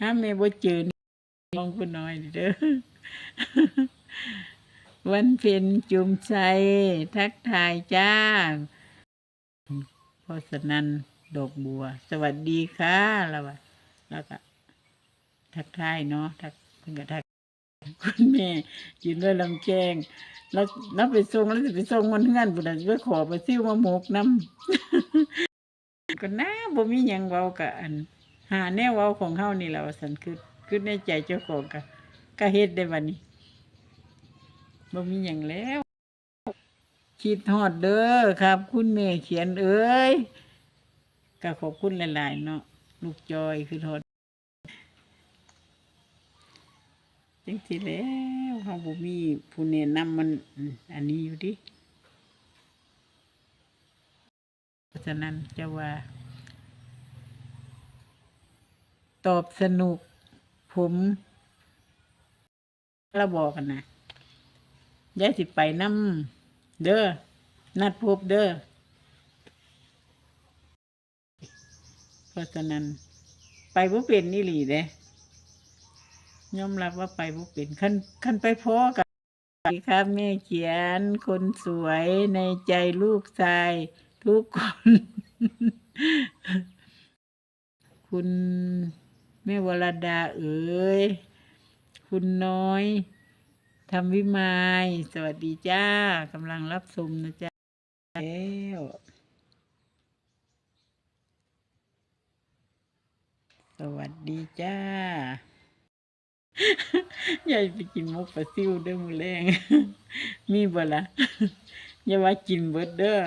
หาแม่บ่เจอนี่มองผู้น้อยเด้อวันเพ็ญจุมใจทักทายจ้าพ่อสนันดอกบัว สวัสดีค่ะแล้วว่าแล้วก็ทักทายเนาะทักเพิ่นก็ทักคุณแม่ยืนด้วยลำแจงแล้วแล้วไปส่งแล้วจะไปส่งมันเงื่อนบุญไปขอไปซิ่วมาหมกน้ำก็น่าบ่มีหยังเว้ากับอัน หาแนวเว้าของเฮานี่แหละว่าสันคือคือในใจเจ้าของก็ก็เฮ็ดได้บัดนี้บ่มีหยังแล้ว คิดฮอดเด้อครับ คุณแม่เขียนเอ้ยก็ขอบคุณหลาย ๆ เนาะลูกจอยคือฮอดจังสิแล้วเฮาบ่มีผู้แนะนำมันอันนี้อยู่ดิเพราะฉะนั้นจะว่า ตอบสนุก ผมเราบอกกันนะยายสิไปน้ำเด้อนัดพบเด้อเพราะฉะนั้น ไปบ่เป็นนี่หลีเด้ยอมรับว่าไปบ่เป็นขั้นขั้นไปพ่อกับสวัสดีครับแม่เขียนคนสวยในใจลูกชาย ทุกคน คุณ แม่วรดาเอ๋ยคุณน้อยทำวิมายสวัสดีจ้ากำลังรับชมนะจ๊ะแล้วสวัสดีจ้า ยายไปกินมุกปลาซิวเด้อมือแรง มีบ่ละอย่าว่ากินเบิดเด้อ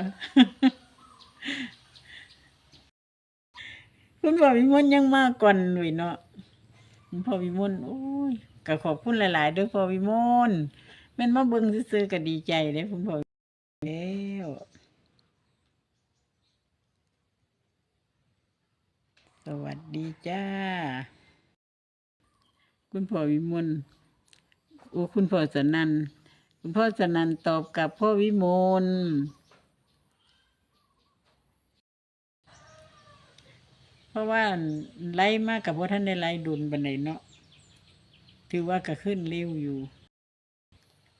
คุณพ่อวิมลยังมาก่อนหน่อยเนาะคุณพ่อวิมลโอ้ยก็ขอบคุณหลายๆเด้วยพ่อวิมลแม่นมาเบิ่งซื่อๆก็ดีใจเด้คุณพ่อแล้วสวัสดีจ้า คุณพ่อวิมลโอ้คุณพ่อสนันคุณพ่อสนันตอบกับพ่อวิมลเพ ราะว่าไล่มากกับพ่ท่านได้ไล่ดุลบันไดเนาะถือว่าก็ขึ้นเร็วอยู่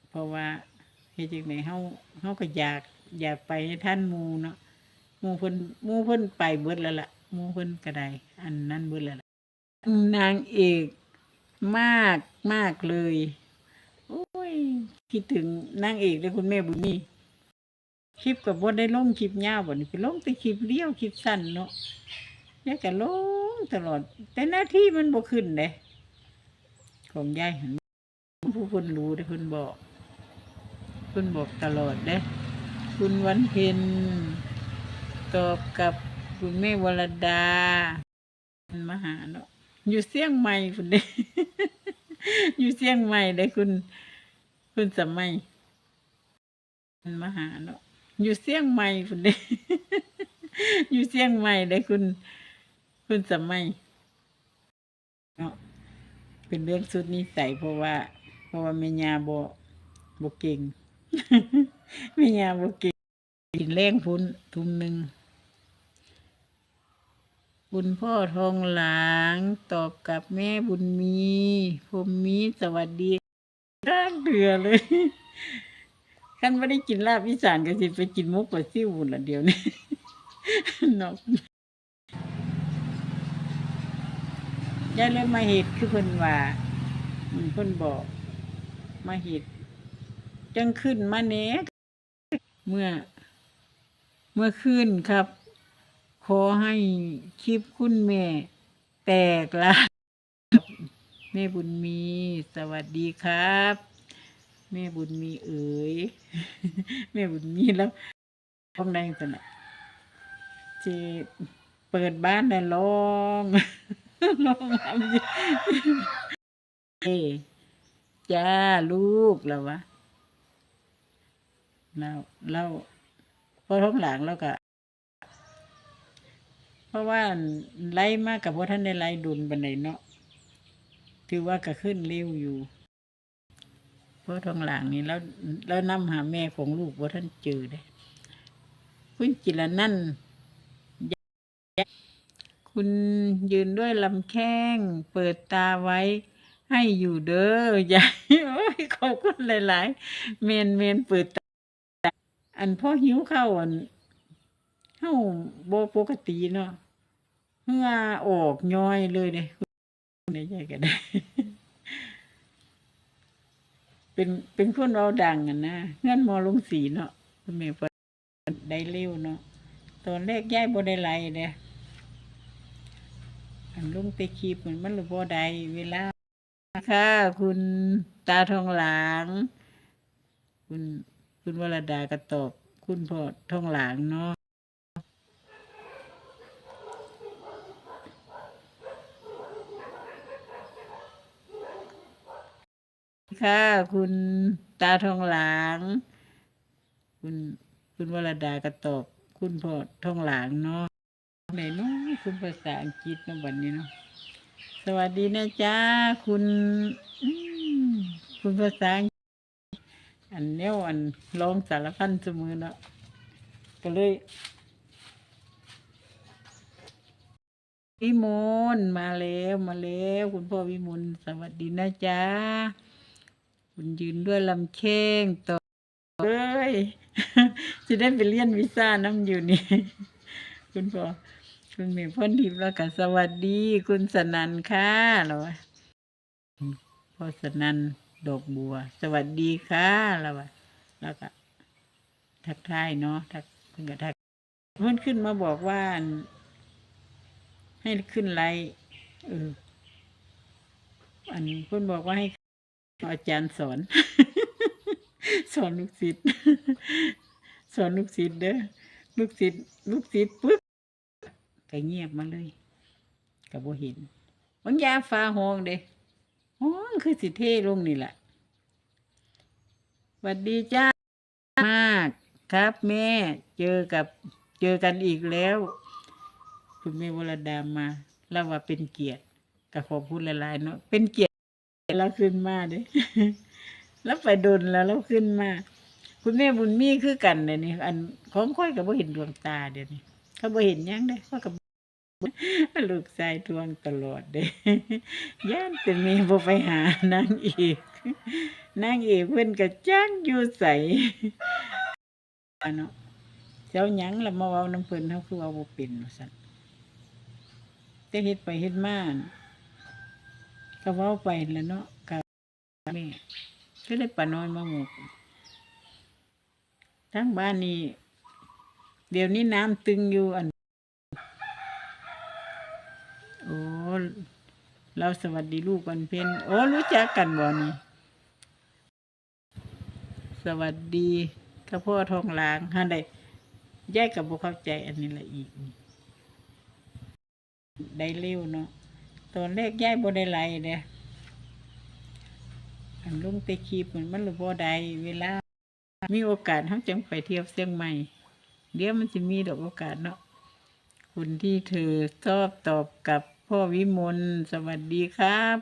เพราะว่าเฮ็ดจังไดเฮาเฮาก็อยากอยากไปให้ท่านมูเนาะมูเพิ่นมูเพิ่นไปเบิดแล้วล่ะมูเพิ่นก็ได้อันนั้นเบิดแล้วล่ะนางเอกมากมากเลย โอ้ยคิดถึงนางเอกเลยคุณแม่บุญมีคลิปกับบได้ลงคลิปยาวบ่นี่ไปลงแต่คลิปเลี้ยวคลิปสั้นเนาะ ยายก็ลงตลอด แต่หน้าที่มันบ่ขึ้นเด้ของยายหันผู้คนรู้ได้คนบอกคนบอกตลอดเด้คุณวันเพ็ญตอบกับคุณแม่วรดามาหาเนาะอยู่เสียงใหม่คุณเด้อยู่เสียงใหม่ได้คุณ คุณสมัยมาหาเนาะอยู่เสียงใหม่คุณเด้อยู่เสียงใหม่ได้คุณ คุณสมัยเนาะเป็นเรื่องสุดนิสัยเพราะว่า เพราะว่าแม่ยาบ่บ่เก่งแม่ยาบเก่งกินแรงพุ้นทุ่มหนึ่งคุณพ่อทองหลางตอบกับแม่บุญมีผมมีสวัสดีร่างเดือเลยขันไม่ได้กินลาบอีสานก็สิไปกินมุกปลาซิ่วบุญละเดียวนี้เนาะ ยายเลยมาเหตุคือเพิ่นว่าอืมเพิ่นบอกมาเหตุจังขึ้นมาเนี้เมื่อ เมื่อคืนครับ ขอให้คลิปคุณแม่ แตกละแม่บุญมี สวัสดีครับ แม่บุญมีเอ๋ยแม่บุญมีแล้วร้องได้สนะจีเปิดบ้านได้ร้อง ร้องทำดิเอ้จ้าลูกแล้ววะแล้วแล้วพอท้องหลังแล้วก็เพราะว่าไล่มากกับว่าท่านได้ไล่ดุลบันไดเนาะถือว่าก็ขึ้นเร็วอยู่เพราะทองหลังนี่แล้วแล้วนำหาแม่ของลูกว่าท่านเจอได้คุณจิรนันท์ คุณยืนด้วยลำแข้ง เปิดตาไว้ ให้อยู่เด้ออย่าโอ้ยขอบคุณหลาย ๆ เมนเมนเปิดตา อันพ่อหิวข้าวอันเฮาโบปกติเนาะเหงื่อออกย้อยเลยเด้ในใจก็ได้เป็นเป็นคนเราดังอะนะเงื่อนมอลงสีเนาะคุณแม่เพิ่นได้เร็วเนาะตอนแรกย้ายบ่ได้ไล่เด้ อันลงไปคีบเหมือนมันรู้บ่ได้เวลาค่ะคุณตาทองหลาง คุณคุณวรดาก็ตอบคุณพ่อทองหลางเนาะค่ะคุณตาทองหลาง คุณคุณวรดาก็ตอบคุณพ่อทองหลางเนาะไหนเนาะ คุณภาษาอังกฤษเนะวันนี้เนาะสวัสดีนะจ๊ะคุณคุณภาษาอังกฤษอันเนี้ยอันร้องสารพันเสมอเนาะก็เลยวิมลมาแล้วมาแล้ว คุณพ่อวิมลสวัสดีนะจ๊ะคุณยืนด้วยลำเค้งต่อเลยจะได้ไปเรียนวีซ่าน้ำอยู่นี่ คุณพ่อ คุณเมย์พ่นทิพย์แล้วก็สวัสดี คุณสนันค่ะเราว่าพ่อสนันดอกบัว สวัสดีค่ะเราว่าแล้วก็ ทักทายเนาะทักเพิ่นก็ทักเพิ่นขึ้นมาบอกว่า ให้ขึ้นไลน์เอออันเพิ่นบอกว่าให้อาจารย์สอน สอนลูกศิษย์สอนลูกศิษย์เด้อลูกศิษย์ลูกศิษย์ปึ๊บ ก็เงียบมาเลยก็บ่เห็นบางยาฟ้าห้องเด้ห้องคือสิเท่ลงนี่แหละสวัสดีจ้ามากครับแม่เจอกับเจอกันอีกแล้ว คุณแม่วรดามาเราว่าเป็นเกียรติก็ขอพูดหลายๆเนาะเป็นเกียรติแล้วขึ้นมาเด้แล้วไปโดนแล้วแล้วขึ้นมา คุณแม่บุญมีคือกันเดี๋ยนี้อันของค่อยก็บ่เห็นดวงตาเดี๋ยวนี้เขาบ่เห็นยังได้เขากับ ลูกชายทวงตลอดเด้ย่านแต่มีบ่ไปหานางเอกนางเอกเพิ่นก็จังอยู่ใสอันเนาะเจ้าหยังละมาเว้าน้ำเพิ่นเฮาคือเว้าบ่เป็นว่าซั่นแต่เฮ็ดไปเฮ็ดมานก็เว้าไปแล้วเนาะกับแม่ก็เลยป้าน้อยมาหมกทั้งบ้านนี้เดี๋ยวนี้น้ำตึงอยู่อัน โอ้ เราสวัสดีลูกวันเพ็ญโอ้รู้จักกันบ่นี่สวัสดีข้าพ่อทองหลางฮันได้แยกกับบุเข้าใจอันนี้ละอีก ได้เร็วเนาะตอนแรกย้ายบ่ได้ไล่เด้อันลงไปคีบเหมือนมันหรือบ่ได้เวลา มีโอกาสเขาจังไปเที่ยวเชียงใหม่ เดี๋ยวมันจะมีดอกโอกาสเนาะคุณที่เธอชอบตอบกับ พ่อวิมลสวัสดีครับ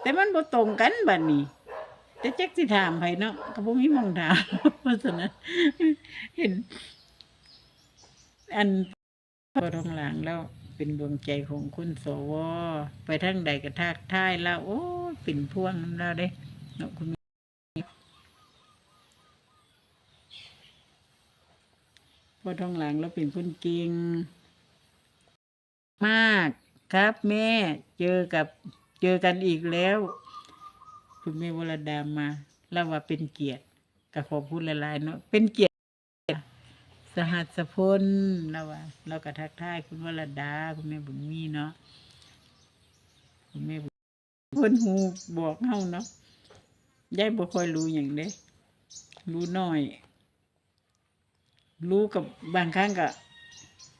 แต่มันบ่ตรงกันบัดนี้แต่แจ็คสิถามไผเนาะก็บ่มีหมองถามเพราะฉะนั้นเห็น อันพอทองหลังแล้วเป็นดวงใจของคุณสวไปทางใดก็ทักทายแล้ว โอ้ยเป็นพ่วงน้ำแล้วเด้เนาะคุณพอทองหลังเราเป็นคนเก่ง มากครับแม่เจอกับเจอกันอีกแล้ว คุณแม่วรดามาเราว่าเป็นเกียรติก็ขอพูดหลายๆเนาะเป็นเกียรติสหัสพลเราว่าเราก็ทักทายคุณวรดา คุณแม่บุญมีเนาะคุณแม่บุญคนหูบอกเฮาเนาะยายบ่ค่อยรู้อย่างเด้รู้น้อย รู้กับบางครั้งกับ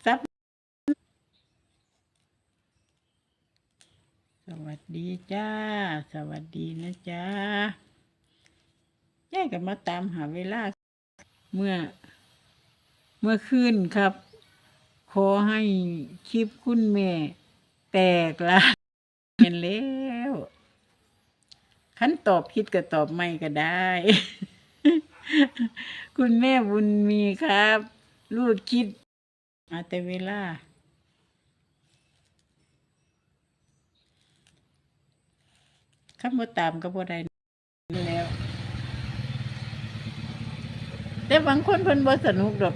ส วัสดีจ้า สวัสดีนะจ้าย่ายก็มาตามหาเวลา เมื่อ เมื่อคืนครับ ขอให้คลิปคุณแม่ แตกละเห็นแล้วขันตอบผิดก็ตอบไม่ก็ได้ คุณแม่บุญมีครับ ลูกคิดมาแต่เวลา ขันบ่ตามก็บ่ได้แล้ว แต่บางคนเพิ่นบ่สนุกดอก